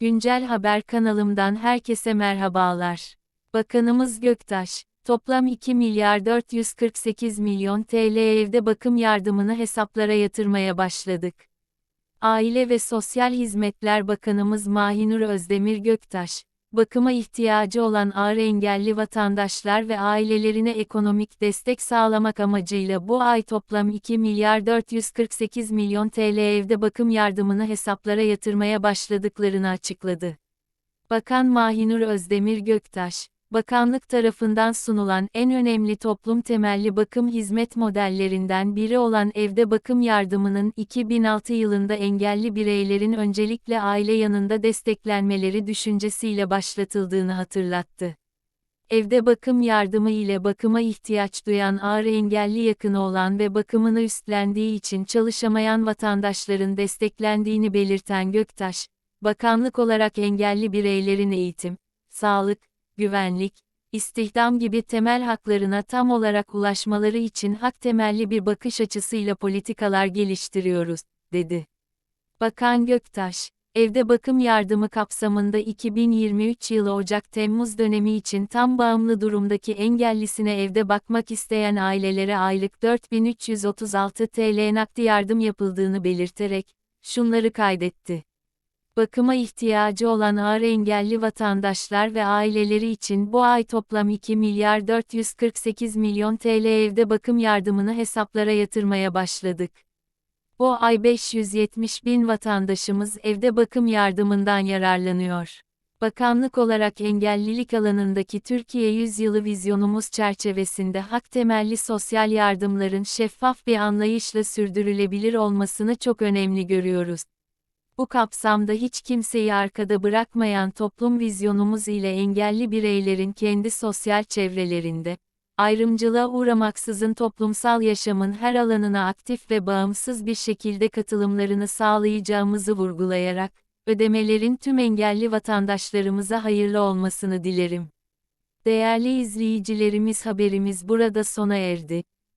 Güncel Haber kanalımdan herkese merhabalar. Bakanımız Göktaş, toplam 2 milyar 448 milyon TL evde bakım yardımını hesaplara yatırmaya başladık. Aile ve Sosyal Hizmetler Bakanımız Mahinur Özdemir Göktaş, bakıma ihtiyacı olan ağır engelli vatandaşlar ve ailelerine ekonomik destek sağlamak amacıyla bu ay toplam 2 milyar 448 milyon TL evde bakım yardımını hesaplara yatırmaya başladıklarını açıkladı. Bakan Mahinur Özdemir Göktaş, bakanlık tarafından sunulan en önemli toplum temelli bakım hizmet modellerinden biri olan evde bakım yardımının 2006 yılında engelli bireylerin öncelikle aile yanında desteklenmeleri düşüncesiyle başlatıldığını hatırlattı. Evde bakım yardımı ile bakıma ihtiyaç duyan ağır engelli yakını olan ve bakımını üstlendiği için çalışamayan vatandaşların desteklendiğini belirten Göktaş, bakanlık olarak engelli bireylerin eğitim, sağlık, güvenlik, istihdam gibi temel haklarına tam olarak ulaşmaları için hak temelli bir bakış açısıyla politikalar geliştiriyoruz, dedi. Bakan Göktaş, evde bakım yardımı kapsamında 2023 yılı Ocak-Temmuz dönemi için tam bağımlı durumdaki engellisine evde bakmak isteyen ailelere aylık 4336 TL nakdi yardım yapıldığını belirterek, şunları kaydetti bakıma ihtiyacı olan ağır engelli vatandaşlar ve aileleri için bu ay toplam 2 milyar 448 milyon TL evde bakım yardımını hesaplara yatırmaya başladık. Bu ay 570 bin vatandaşımız evde bakım yardımından yararlanıyor. Bakanlık olarak engellilik alanındaki Türkiye Yüzyılı vizyonumuz çerçevesinde hak temelli sosyal yardımların şeffaf bir anlayışla sürdürülebilir olmasını çok önemli görüyoruz. Bu kapsamda hiç kimseyi arkada bırakmayan toplum vizyonumuz ile engelli bireylerin kendi sosyal çevrelerinde, ayrımcılığa uğramaksızın toplumsal yaşamın her alanına aktif ve bağımsız bir şekilde katılımlarını sağlayacağımızı vurgulayarak, ödemelerin tüm engelli vatandaşlarımıza hayırlı olmasını dilerim. Değerli izleyicilerimiz haberimiz burada sona erdi.